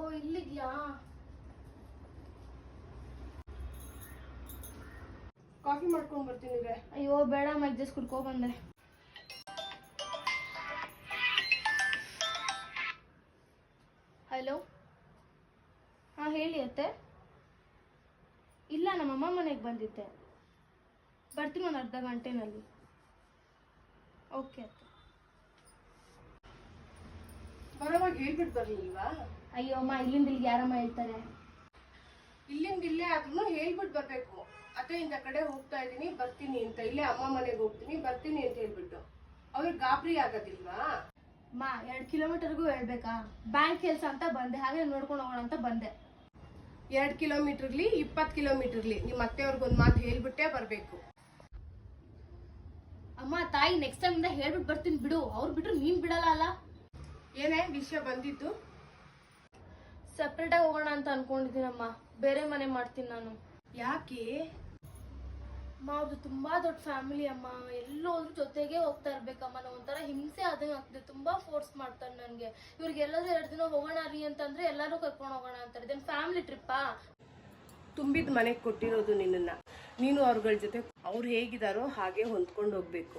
ಇಲ್ಲಿದ್ಯಾ? Coffee ಮಾಡ್ಕೊಂಡ್ ಬರ್ತೀನಿ ಅಯ್ಯೋ ಬೇಡ ಮಜ್ಜಸ್ ಕುಡ್ಕೋ ಬಂದೆ. ಹಲೋ ಹಾಂ ಹೇಳಿ ಅತ್ತೆ. ಇಲ್ಲ ನಮ್ಮಮ್ಮ ಮನೆಗೆ ಬಂದಿದ್ದೆ. ಬರ್ತೀನಿ ಒಂದು ಅರ್ಧ ಗಂಟೆನಲ್ಲಿ. ಓಕೆ ಅತ್ತೆ. ಬರೋವಾಗ ಹೇಳ್ಬಿಟ್ಟು ಬರ್ಲಿಲ್ವಾ? ಅಯ್ಯೋ ಅಮ್ಮ ಇಲ್ಲಿಂದ ಇಲ್ಲಿಗೆ ಯಾರಮ್ಮ ಹೇಳ್ತಾರೆ? ಇಲ್ಲಿಂದ ಇಲ್ಲೇ ಆದ್ರೂ ಹೇಳ್ಬಿಟ್ಟು ಬರ್ಬೇಕು. ಅತ್ತೆ ಇಂದ ಕಡೆ ಹೋಗ್ತಾ ಇದೀನಿ ಬರ್ತೀನಿ ಅಂತ. ಇಲ್ಲೇ ಅಮ್ಮ ಮನೆಗೆ ಹೋಗ್ತೀನಿ ಬರ್ತೀನಿ ಅಂತ ಹೇಳ್ಬಿಟ್ಟು. ಅವ್ರಿಗೆ ಗಾಬರಿ ಆಗೋದಿಲ್ವಾ? ಮಾ ಎರಡು ಕಿಲೋಮೀಟರ್ಗೂ ಹೇಳ್ಬೇಕಾ? ಬ್ಯಾಂಕ್ ಕೆಲಸ ಅಂತ ಬಂದೆ ಹಾಗೆ ನೋಡ್ಕೊಂಡು ಹೋಗೋಣ ಅಂತ ಬಂದೆ. ಎರಡ್ ಕಿಲೋಮೀಟರ್ಲಿ ಇಪ್ಪತ್ ಕಿಲೋಮೀಟರ್ಲಿ ನಿಮ್ಮ ಅತ್ತೆಯವ್ರಿಗೊಂದ್ ಮಾತು ಹೇಳ್ಬಿಟ್ಟೇ ಬರಬೇಕು. ಅಮ್ಮ ತಾಯಿ ನೆಕ್ಸ್ಟ್ ಟೈಮ್ ಇಂದ ಹೇಳ್ಬಿಟ್ಟು ಬರ್ತೀನಿ ಬಿಡು. ಅವ್ರು ಬಿಟ್ರು ನೀನ್ ಬಿಡಲ್ಲ ಅಲ್ಲ? ಏನೇ ವಿಷಯ ಬಂದಿತ್ತು ಸಪ್ರೇಟ್ ಆಗಿ ಹೋಗೋಣ ಅಂತ ಅನ್ಕೊಂಡಿದ್ದೀನಮ್ಮ. ಬೇರೆ ಮನೆ ಮಾಡ್ತೀನಿ ನಾನು. ಯಾಕೆ? ಅಮ್ಮ ಅವ್ರದ್ದು ತುಂಬಾ ದೊಡ್ಡ ಫ್ಯಾಮಿಲಿ ಅಮ್ಮ. ಎಲ್ಲೋದ್ರು ಜೊತೆಗೆ ಹೋಗ್ತಾ ಇರ್ಬೇಕಮ್ಮ. ನಾವು ಒಂಥರ ಹಿಂಸೆ ಆದಂಗೆ ಆಗ್ತದೆ. ತುಂಬಾ ಫೋರ್ಸ್ ಮಾಡ್ತಾರೆ ನನಗೆ. ಇವ್ರಿಗೆ ಎಲ್ಲರೂ ಎರಡು ದಿನ ಹೋಗೋಣ ರೀ ಅಂತಂದ್ರೆ ಎಲ್ಲರೂ ಕರ್ಕೊಂಡು ಹೋಗೋಣ ಅಂತಾರೆ. ಇದನ್ ಫ್ಯಾಮಿಲಿ ಟ್ರಿಪ್ಪಾ ತುಂಬಿದ ಮನೆಗೆ ಕೊಟ್ಟಿರೋದು ನಿನ್ನನ್ನ. ನೀನು ಅವ್ರಗಳ ಜೊತೆ ಅವ್ರು ಹೇಗಿದಾರೋ ಹಾಗೆ ಹೊಂದ್ಕೊಂಡು ಹೋಗ್ಬೇಕು.